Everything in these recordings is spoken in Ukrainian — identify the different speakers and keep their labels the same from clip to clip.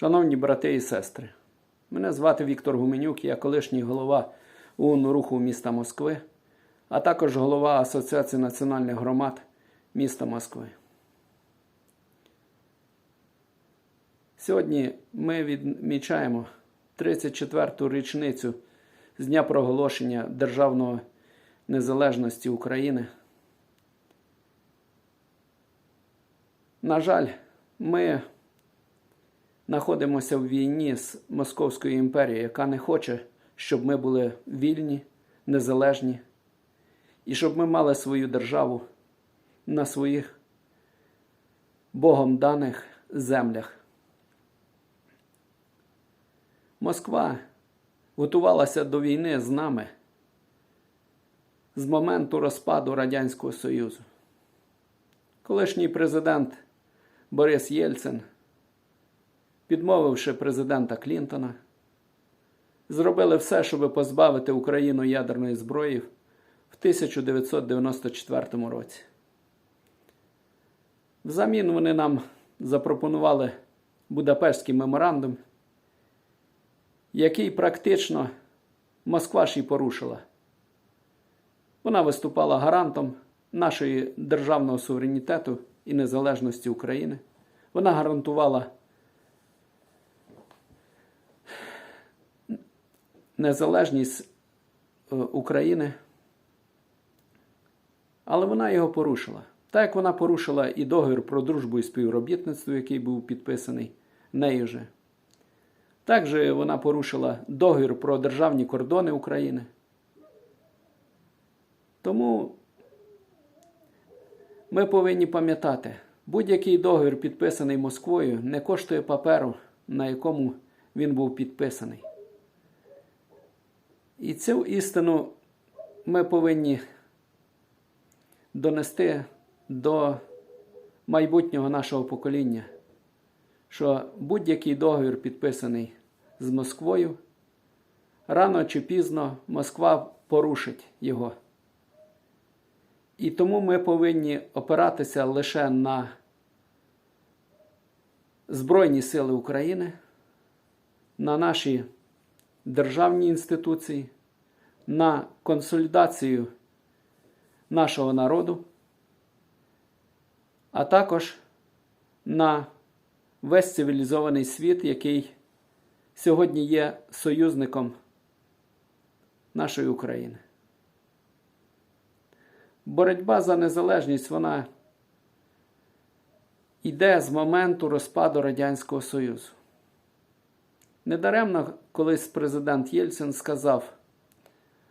Speaker 1: Шановні брати і сестри, мене звати Віктор Гуменюк, я колишній голова ОУН руху міста Москви, а також голова Асоціації національних громад міста Москви. Сьогодні ми відмічаємо 34-ту річницю з дня проголошення Державної незалежності України. На жаль, ми знаходимося в війні з Московською імперією, яка не хоче, щоб ми були вільні, незалежні і щоб ми мали свою державу на своїх Богом даних землях. Москва готувалася до війни з нами з моменту розпаду Радянського Союзу. Колишній президент Борис Єльцин, підмовивши президента Клінтона, зробили все, щоб позбавити Україну ядерної зброї в 1994 році. Взамін вони нам запропонували Будапештський меморандум, який практично Москва ж і порушила. Вона виступала гарантом нашої державного суверенітету і незалежності України. Вона гарантувала незалежність е, України, але вона його порушила. Так як вона порушила і договір про дружбу і співробітництво, який був підписаний нею же. Також вона порушила договір про державні кордони України. Тому ми повинні пам'ятати, будь-який договір, підписаний Москвою, не коштує паперу, на якому він був підписаний. І цю істину ми повинні донести до майбутнього нашого покоління, що будь-який договір, підписаний з Москвою, рано чи пізно Москва порушить його. І тому ми повинні опиратися лише на Збройні Сили України, на наші державні інституції, на консолідацію нашого народу, а також на весь цивілізований світ, який сьогодні є союзником нашої України. Боротьба за незалежність вона йде з моменту розпаду Радянського Союзу. Недаремно колись президент Єльцин сказав,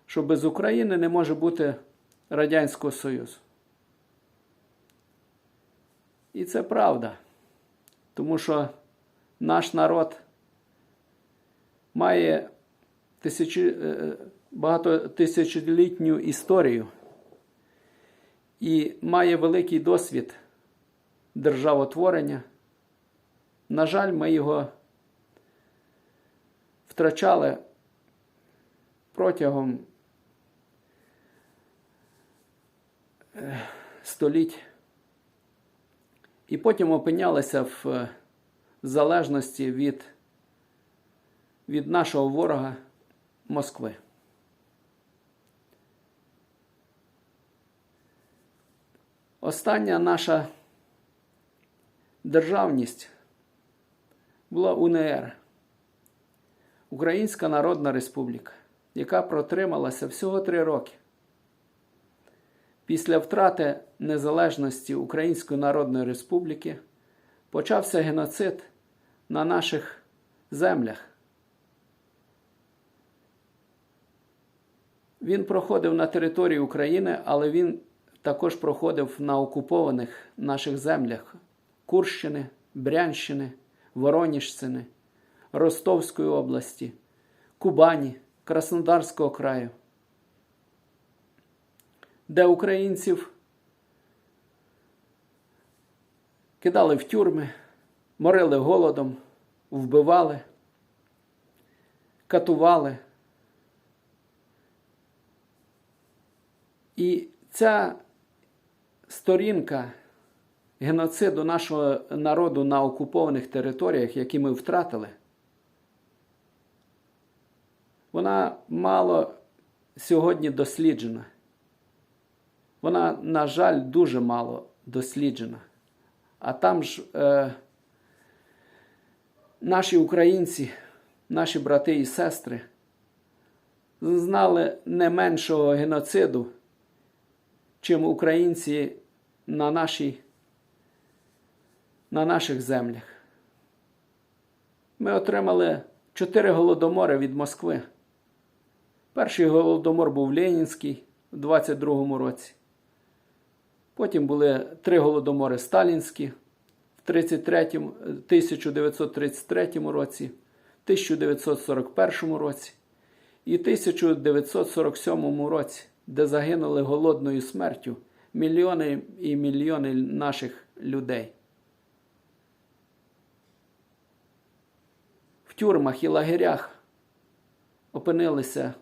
Speaker 1: що без України не може бути Радянського Союзу. І це правда, тому що наш народ має тисячі, багатотисячолітню історію і має великий досвід державотворення. На жаль, ми його втрачали протягом е, століть. І потім опинялися в е, залежності від, від нашого ворога Москви. Остання наша державність була УНР, Українська Народна Республіка, яка протрималася всього три роки. Після втрати незалежності Української Народної Республіки почався геноцид на наших землях. Він проходив на території України, але він також проходив на окупованих наших землях Курщини, Брянщини, Вороніжщини, Ростовської області, Кубані, Краснодарського краю, де українців кидали в тюрми, морили голодом, вбивали, катували. І ця сторінка геноциду нашого народу на окупованих територіях, які ми втратили, вона мало сьогодні досліджена. Вона, на жаль, дуже мало досліджена. А там ж е, наші українці, наші брати і сестри знали не меншого геноциду, чим українці на, нашій, на наших землях. Ми отримали чотири голодомори від Москви. Перший голодомор був Ленінський у 22-му році. Потім були три голодомори сталінські в 1933 році, 1941 році і 1947 році, де загинули голодною смертю мільйони і мільйони наших людей. В тюрмах і лагерях опинилися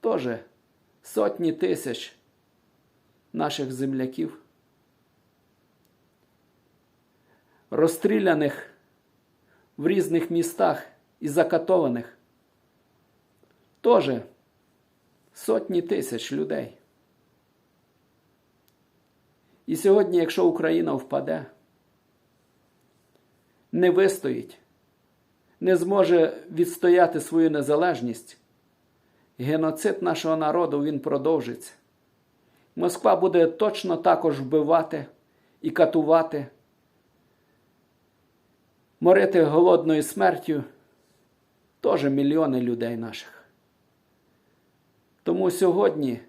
Speaker 1: теж сотні тисяч наших земляків, розстріляних в різних містах і закатованих теж сотні тисяч людей. І сьогодні, якщо Україна впаде, не вистоїть, не зможе відстояти свою незалежність, геноцид нашого народу він продовжиться. Москва буде точно також вбивати і катувати, морити голодною смертю теж мільйони людей наших. Тому сьогодні,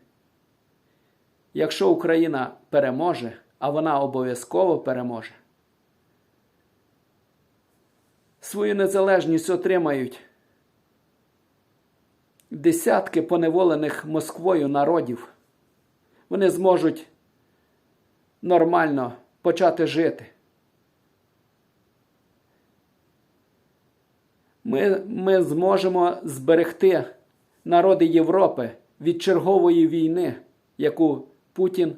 Speaker 1: якщо Україна переможе, а вона обов'язково переможе, свою незалежність отримають десятки поневолених Москвою народів вони зможуть нормально почати жити. Ми, Ми зможемо зберегти народи Європи від чергової війни, яку Путін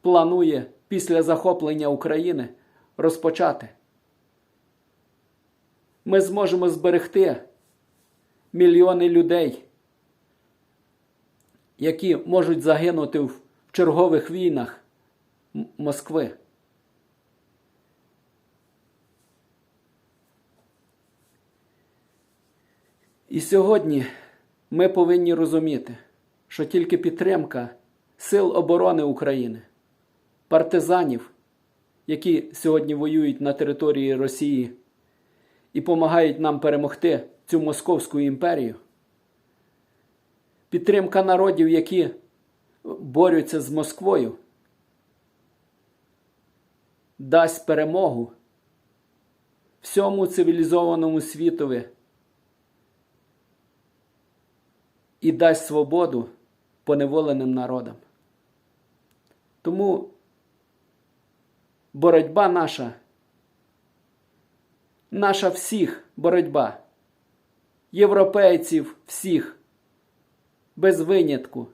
Speaker 1: планує після захоплення України розпочати. Ми зможемо зберегти мільйони людей, які можуть загинути чергових війнах Москви. І сьогодні ми повинні розуміти, що тільки підтримка Сил оборони України, партизанів, які сьогодні воюють на території Росії і допомагають нам перемогти цю Московську імперію, підтримка народів, які борються з Москвою, дасть перемогу всьому цивілізованому світові і дасть свободу поневоленим народам. Тому боротьба наша, наша всіх боротьба, європейців всіх, без винятку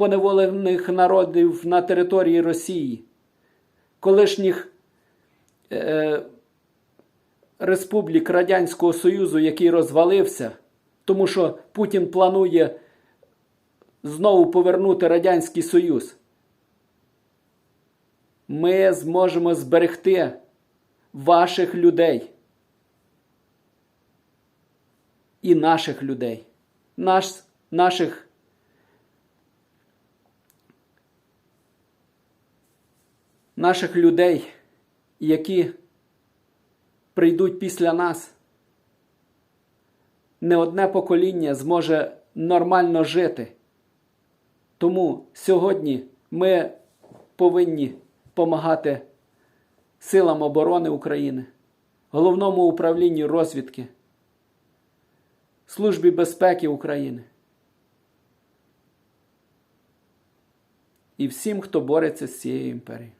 Speaker 1: поневолених народів на території Росії, колишніх е, республік Радянського Союзу, який розвалився, тому що Путін планує знову повернути Радянський Союз. Ми зможемо зберегти ваших людей і наших людей, наш, наших наших людей, які прийдуть після нас, не одне покоління зможе нормально жити. Тому сьогодні ми повинні допомагати силам оборони України, головному управлінню розвідки, Службі безпеки України і всім, хто бореться з цією імперією.